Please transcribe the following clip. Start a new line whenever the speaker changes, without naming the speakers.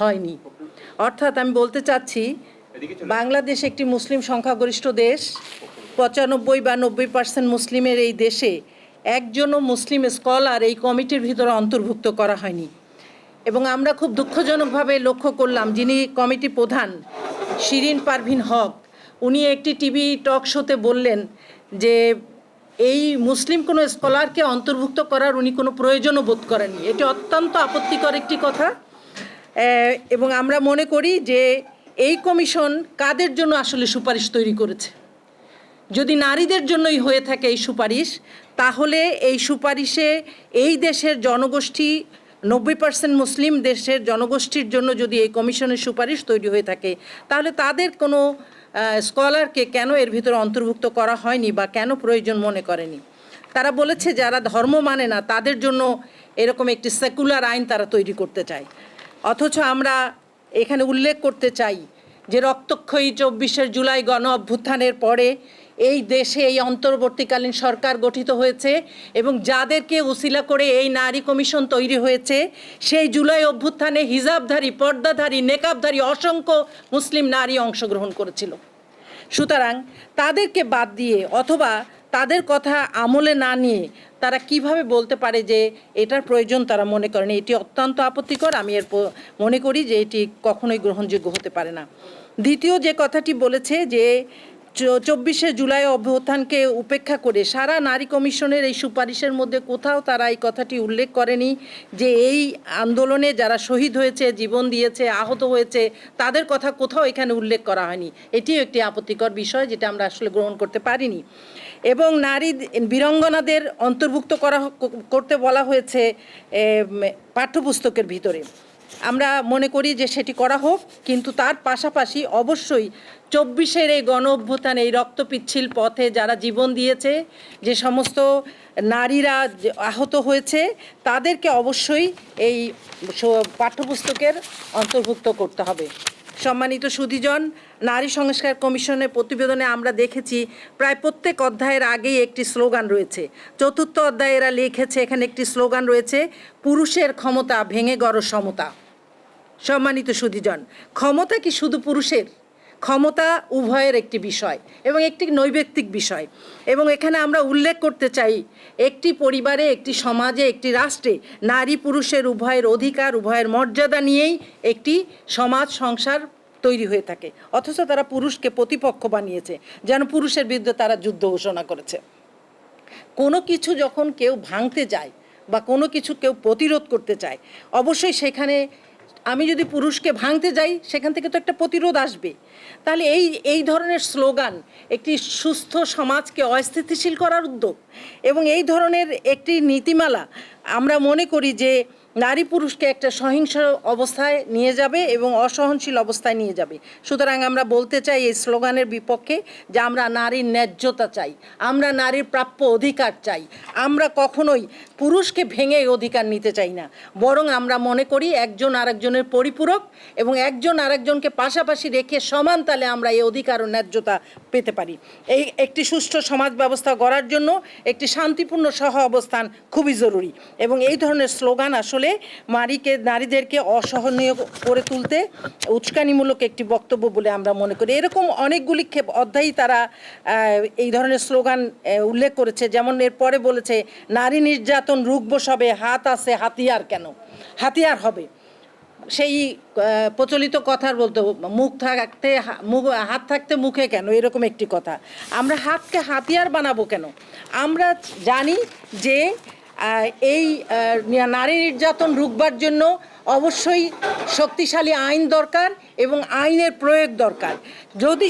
হয়নি। অর্থাৎ আমি বলতে চাচ্ছি বাংলাদেশ একটি মুসলিম সংখ্যাগরিষ্ঠ দেশ। পঁচানব্বই বা নব্বই পার্সেন্ট মুসলিমের এই দেশে একজনও মুসলিম স্কলার এই কমিটির ভিতরে অন্তর্ভুক্ত করা হয়নি। এবং আমরা খুব দুঃখজনকভাবে লক্ষ্য করলাম যিনি কমিটি প্রধান শিরিন পারভিন হক উনি একটি টিভি টক শোতে বললেন যে এই মুসলিম কোনো স্কলারকে অন্তর্ভুক্ত করার উনি কোনো প্রয়োজনও বোধ করেননি। এটি অত্যন্ত আপত্তিকর একটি কথা। এবং আমরা মনে করি যে এই কমিশন কাদের জন্য আসলে সুপারিশ তৈরি করেছে? যদি নারীদের জন্যই হয়ে থাকে এই সুপারিশ, তাহলে এই সুপারিশে এই দেশের জনগোষ্ঠী, নব্বই পার্সেন্ট মুসলিম দেশের জনগোষ্ঠীর জন্য যদি এই কমিশনের সুপারিশ তৈরি হয়ে থাকে, তাহলে তাদের কোনো স্কলারকে কেন এর ভিতরে অন্তর্ভুক্ত করা হয়নি বা কেন প্রয়োজন মনে করেনি? তারা বলেছে যারা ধর্ম মানে না, তাদের জন্য এরকম একটি সেকুলার আইন তারা তৈরি করতে চায়। অথচ আমরা এখানে উল্লেখ করতে চাই যে রক্তক্ষয়ী চব্বিশের জুলাই গণ অভ্যুত্থানের পরে এই দেশে এই অন্তর্বর্তীকালীন সরকার গঠিত হয়েছে এবং যাদেরকে উসিলা করে এই নারী কমিশন তৈরি হয়েছে, সেই জুলাই অভ্যুত্থানে হিজাবধারী, পর্দাধারী, নেকাবধারী অসংখ্য মুসলিম নারী অংশগ্রহণ করেছিল। সুতরাং তাদেরকে বাদ দিয়ে অথবা তাদের কথা আমলে না নিয়ে তারা কীভাবে বলতে পারে যে এটার প্রয়োজন তারা মনে করেন? এটি অত্যন্ত আপত্তিকর। আমি এর মনে করি যে এটি কখনোই গ্রহণযোগ্য হতে পারে না। দ্বিতীয় যে কথাটি বলেছে যে চব্বিশে জুলাই অভ্যুত্থানকে উপেক্ষা করে সারা নারী কমিশনের এই সুপারিশের মধ্যে কোথাও তারা এই কথাটি উল্লেখ করেনি যে এই আন্দোলনে যারা শহীদ হয়েছে, জীবন দিয়েছে, আহত হয়েছে, তাদের কথা কোথাও এখানে উল্লেখ করা হয়নি। এটিও একটি আপত্তিকর বিষয় যেটা আমরা আসলে গ্রহণ করতে পারিনি। এবং নারী বীরঙ্গনাদের অন্তর্ভুক্ত করা করতে বলা হয়েছে পাঠ্যপুস্তকের ভিতরে। আমরা মনে করি যে সেটি করা হোক, কিন্তু তার পাশাপাশি অবশ্যই চব্বিশের এই গণ অভ্যুত্থান, এই রক্তপিচ্ছিল পথে যারা জীবন দিয়েছে, যে সমস্ত নারীরা আহত হয়েছে, তাদেরকে অবশ্যই এই পাঠ্যপুস্তকের অন্তর্ভুক্ত করতে হবে। সম্মানিত সুধীজন, নারী সংস্কার কমিশনের প্রতিবেদনে আমরা দেখেছি, প্রায় প্রত্যেক অধ্যায়ের আগেই একটি স্লোগান রয়েছে। চতুর্থ অধ্যায়ে এরা লিখেছে, এখানে একটি স্লোগান রয়েছে, পুরুষের ক্ষমতা ভেঙে গড় সমতা। সম্মানিত সুধিজন, ক্ষমতা কি শুধু পুরুষের? ক্ষমতা উভয়ের একটি বিষয় এবং একটি নৈবেত্তিক বিষয়। এবং এখানে আমরা উল্লেখ করতে চাই, একটি পরিবারে, একটি সমাজে, একটি রাষ্ট্রে নারী পুরুষের উভয়ের অধিকার, উভয়ের মর্যাদা নিয়েই একটি সমাজ সংসার তৈরি হয়ে থাকে। অথচ তারা পুরুষকে প্রতিপক্ষ বানিয়েছে, যেন পুরুষের বিরুদ্ধে তারা যুদ্ধ ঘোষণা করেছে। কোনো কিছু যখন কেউ ভাঙতে যায় বা কোনো কিছু কেউ প্রতিরোধ করতে চায়, অবশ্যই সেখানে আমি যদি পুরুষকে ভাঙতে যাই, সেখান থেকে তো একটা প্রতিরোধ আসবে। তাহলে এই এই ধরনের স্লোগান একটি সুস্থ সমাজকে অস্থিতিশীল করার উদ্যোগ এবং এই ধরনের একটি নীতিমালা আমরা মনে করি যে নারী পুরুষকে একটা সহিংস অবস্থায় নিয়ে যাবে এবং অসহনশীল অবস্থায় নিয়ে যাবে। সুতরাং আমরা বলতে চাই এই স্লোগানের বিপক্ষে যে আমরা নারীর ন্যায্যতা চাই, আমরা নারীর প্রাপ্য অধিকার চাই। আমরা কখনোই পুরুষকে ভেঙে অধিকার নিতে চাই না। বরং আমরা মনে করি একজন আরেকজনের পরিপূরক এবং একজন আরেকজনকে পাশাপাশি রেখে সমান তালে আমরা এই অধিকার ও ন্যায্যতা পেতে পারি। এই একটি সুষ্ঠু সমাজ ব্যবস্থা গড়ার জন্য একটি শান্তিপূর্ণ সহ অবস্থান খুবই জরুরি এবং এই ধরনের স্লোগান আসলে নারীকে, নারীদেরকে অসহনীয় করে তুলতে উস্কানিমূলক একটি বক্তব্য বলে আমরা মনে করি। এরকম অনেকগুলি ক্ষেপ অধ্যায়ই তারা এই ধরনের স্লোগান উল্লেখ করেছে। যেমন এরপরে বলেছে, নারী নির্যাতন রুখবো সবে, হাত আছে হাতিয়ার কেন? হাতিয়ার হবে। সেই প্রচলিত কথার বলতে মুখ থাকতে মুখ, হাত থাকতে মুখে কেন? এরকম একটি কথা। আমরা হাতকে হাতিয়ার বানাবো কেন? আমরা জানি যে এই নারী নির্যাতন রুখবার জন্য অবশ্যই শক্তিশালী আইন দরকার এবং আইনের প্রয়োগ দরকার। যদি